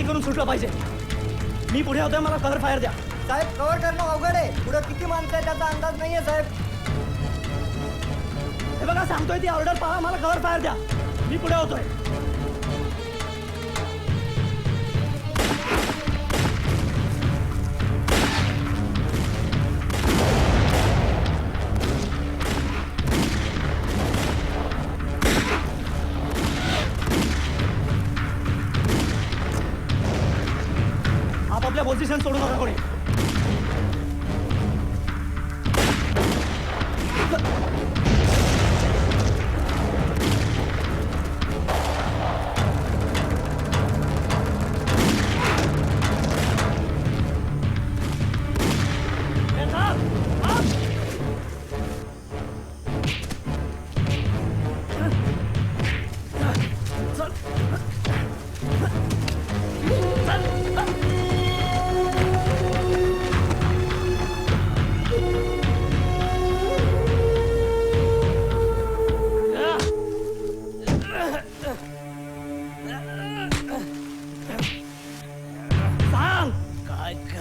काही करून सुटलं पाहिजे. मी पुढे होतोय मला कव्हर फायर द्या. साहेब कव्हर करणं अवघड आहे. पुढे किती माणसं आहे त्याचा अंदाज नाहीये साहेब. हे बघा सांगतोय ती ऑर्डर पहा मला कव्हर फायर द्या. मी पुढे होतोय. आपापल्या पोझिशन सोडू नका कोणी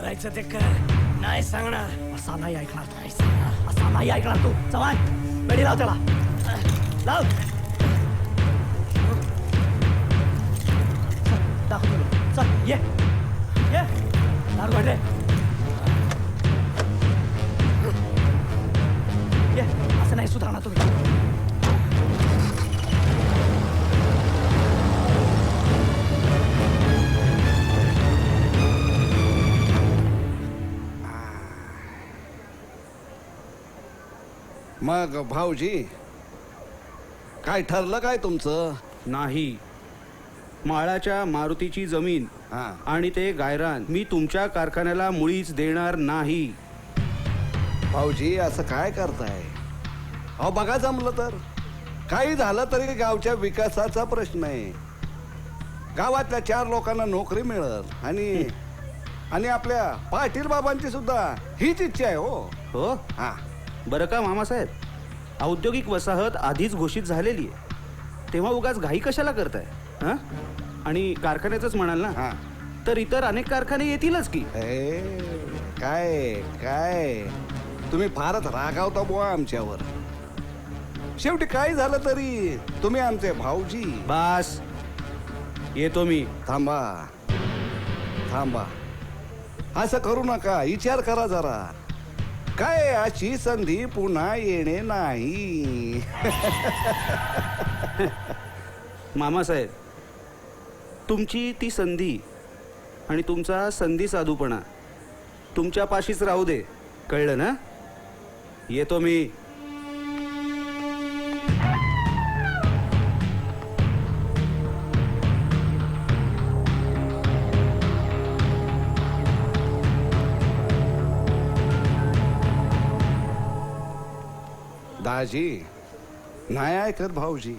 करायचं ते कर. नाही सांगणार. असा नाही ऐकणार नाही सांगणार. असा नाही ऐकणार तू. चव्हाण बेडी लाव त्याला. लाव. दाखव चल ये. ये. दारू मग भाऊजी काय ठरलं काय तुमचं? नाही. माळाच्या मारुतीची जमीन हा. आणि ते गायरान मी तुमच्या कारखान्याला मुळीच देणार नाही. भाऊजी असं काय करताय? अहो बघा जमलं तर. काही झालं तरी गावच्या विकासाचा प्रश्न आहे. गावातल्या चार लोकांना नोकरी मिळत आणि आणि आपल्या पाटील बाबांची सुद्धा हीच इच्छा आहे हो. हो? हा. बरं का मामासाहेब? औद्योगिक वसाहत आधीच घोषित झालेली आहे. तेव्हा उगाच घाई कशाला करताय हां? आणि कारखान्याचंच म्हणाल ना? हा. तर इतर अनेक कारखाने येतीलच की. ए, काय काय? तुम्ही फारच रागावता बुवा आमच्यावर. शेवटी काय झालं तरी? तुम्ही आमचे भाऊजी. बास. येतो मी. थांबा. थांबा. असं करू नका. विचार करा जरा. काय अशी संधी पुन्हा येणे नाही. मामासाहेब तुमची ती संधी आणि तुमचा संधी साधूपणा तुमच्या पाशीच राहू दे. कळलं ना? येतो मी. दाजी नाही ऐकत भाऊजी.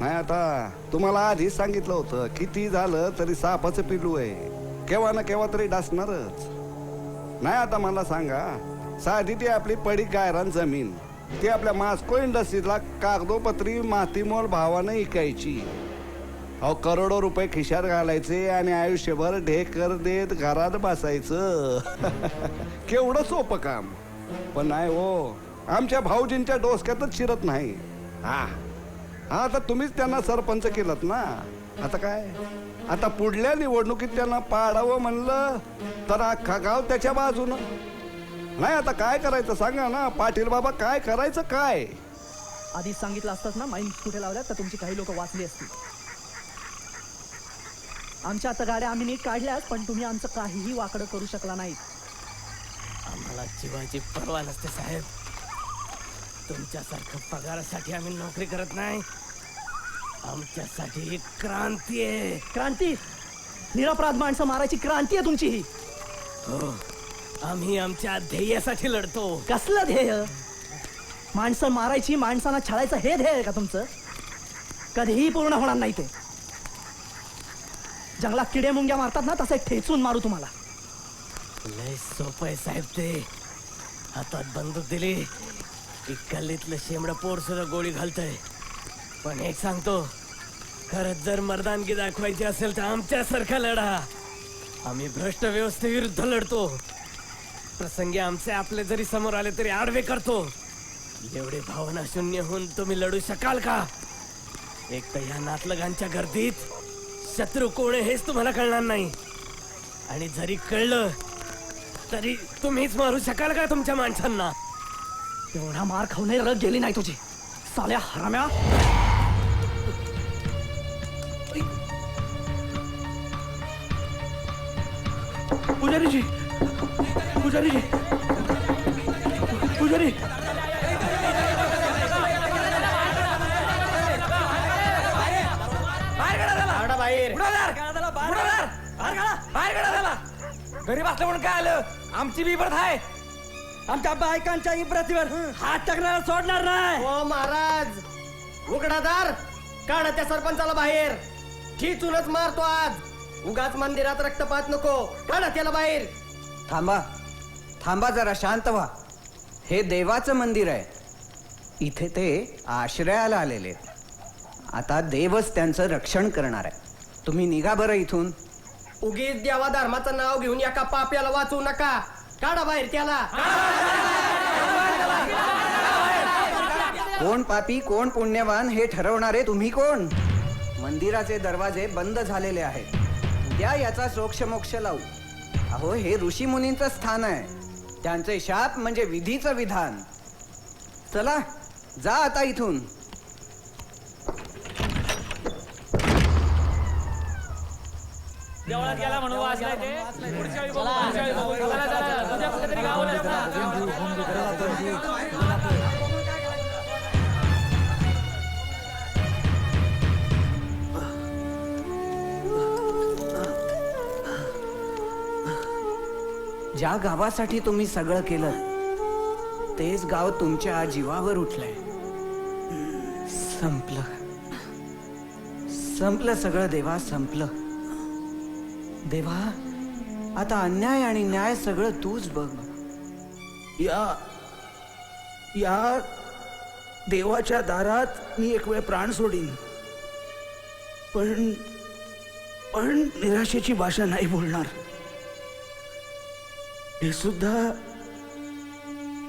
नाही आता तुम्हाला आधीच सांगितलं होतं किती झालं तरी सापाचं पिलू आहे. केव्हा ना केव्हा तरी डासणारच. नाही आता मला सांगा साधी ती आपली पडी गायरान जमीन ती आपल्या मास्को इंडस्ट्रीजला कागदोपत्री मातीमोल भावानं इकायची. अहो करोडो रुपये खिशात घालायचे आणि आयुष्यभर ढेकर देत घरात बसायचं. केवढं सोपं काम. पण नाही हो आमच्या भाऊजींच्या डोसक्यातच शिरत नाही. हा. हा आता तुम्हीच त्यांना सरपंच केलं ना. आता काय? आता पुढल्या निवडणुकीत त्यांना पाडावं म्हणलं तर अख्खा गाव त्याच्या बाजूनं. नाही आता काय करायचं सांगा ना? पाटील बाबा काय करायचं काय? आधीच सांगितलं असतं ना माईन कुठे लावल्या तर तुमची काही लोक वाचली असतील. आमच्या आता गाड्या आम्ही नीट काढल्याच पण तुम्ही आमचं काहीही वाकडं करू शकला नाहीत. आम्हाला जीवाची पर्वा नसते साहेब. तुमच्यासारखं पगारासाठी आम्ही नोकरी करत नाही. आमच्यासाठी ही क्रांती आहे. क्रांती? निरपराध माणसं मारायची क्रांती आहे तुमची ही. हो आम्ही आमच्या ध्येयासाठी लढतो. कसलं ध्येय? माणसं मारायची माणसांना छळायचं हे ध्येय आहे का तुमचं? कधीही पूर्ण होणार नाही ते. जंगलात किडे मुंग्या मारतात ना तसे ठेचून मारू तुम्हाला. लय सोपं आहे साहेब ते. हातात बंदूक दिली गल्लीतलं शेंबडं पोर सुद्धा गोळी घालतंय. पण एक सांगतो खरंच जर मर्दानगी दाखवायची असेल तर आमच्यासारखा लढा. आम्ही भ्रष्ट व्यवस्थेविरुद्ध लढतो. प्रसंगी आमचे आपले जरी समोर आले तरी आडवे करतो. एवढे भावना शून्य होऊन तुम्ही लढू शकाल का? एक तर या नातलगांच्या गर्दीत शत्रू कोण आहे हेच तुम्हाला कळणार नाही. आणि जरी कळलं तरी तुम्हीच मारू शकाल का तुमच्या माणसांना? एवढा मार खाऊनही रग गेली नाही तुझी. साल्या हराम्या. पुजारीजी. पुजारीजी. पुजारी. गरीब असलं म्हणून काय आलं? आमची बी इबरत आहे. आमच्या बायकांच्या इब्रतीवर हात टाकणार सोडणार नाही. हो महाराज. उघडादार काढा त्या सरपंचाला बाहेर. ठिचूनच मारतो आज. उगाच मंदिरात रक्तपात नको. काढा त्याला बाहेर. थांबा. थांबा जरा शांत व्हा. हे देवाचं मंदिर आहे. इथे ते आश्रयाला आलेले आहेत. आता देवच त्यांचं रक्षण करणार आहे. तुम्ही निघा बरं इथून. उगीच देवा धर्माचं नाव घेऊन एका पाप्याला वाचवू नका. काढा बाहेर त्याला. कोण पापी कोण पुण्यवान हे ठरवणारे तुम्ही कोण? मंदिराचे दरवाजे बंद झालेले आहेत. उद्या याचा सोक्षमोक्ष लावू. अहो हे ऋषी मुनींचं स्थान आहे. त्यांचे शाप म्हणजे विधीचं विधान. चला जा आता इथून. देवळात गेला म्हणून वाचलाय ते. पुढच्या वेळी बघू, पुढच्या वेळी बघू. चला, चला. ज्या गावासाठी तुम्ही सगळं केलं तेच गाव तुमच्या जीवावर उठलंय. संपलं. संपलं सगळं देवा संपलं. देवा आता अन्याय आणि न्याय सगळं तूच बघ. या या देवाच्या दारात मी एक वेळ प्राण सोडीन. पण पण निराशेची भाषा नाही बोलणार. हे सुद्धा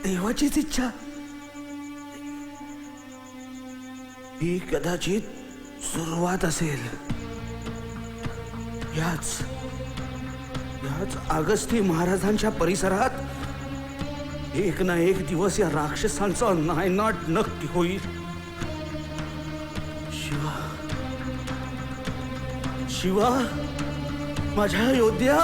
देवाचीच इच्छा. ही कदाचित सुरुवात असेल. याच याच अगस्ती महाराजांच्या परिसरात एक ना एक दिवस या राक्षसांचा नायनाट नक्की होईल. शिवा. शिवा. माझ्या योद्ध्या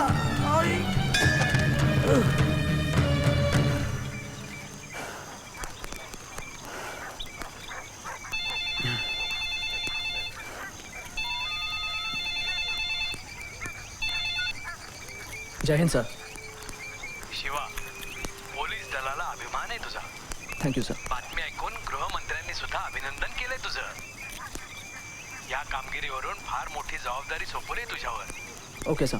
जय हिंद सर शिवा पोलीस दलाला अभिमान आहे तुझा थँक्यू सर बातमी ऐकून गृहमंत्र्यांनी सुद्धा अभिनंदन केलंय तुझं. या कामगिरीवरून फार मोठी जबाबदारी सोपवली तुझ्यावर. ओके सर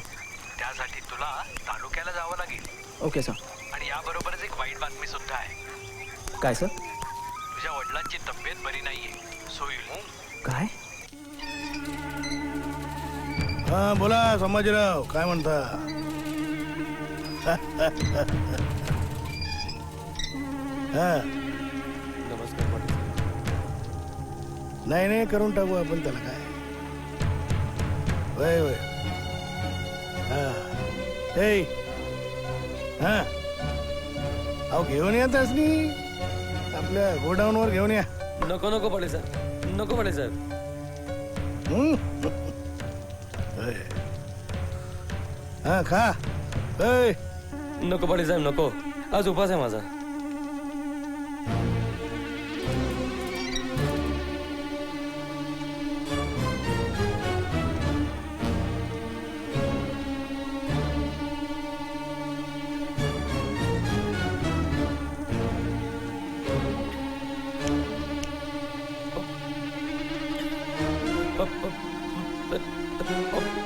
त्यासाठी तुला तालुक्याला जावं लागेल. ओके सर आणि याबरोबरच एक वाईट बातमी सुद्धा आहे. काय सर तुझ्या वडिलांची तब्येत बरी नाहीये. सोयी काय? हा बोला संभाजीराव. काय म्हणता? हा. नाही नाही करून टाकू आपण त्याला काय. वय वय. हा. ए हा. अहो घेऊन या त्यासनी आपल्या गोडाऊनवर घेऊन या. नको नको पडे सर नको पडे? होय. हा. खा. ऐ नको पडे साहेब नको. आज उपास आहे माझा. पाटील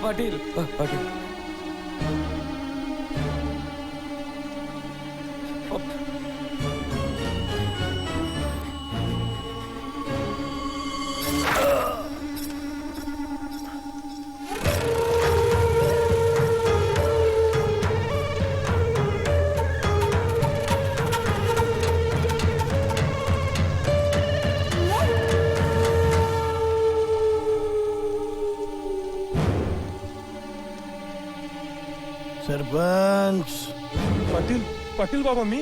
पाटील सरपंच पाटील पाटील बाबा मी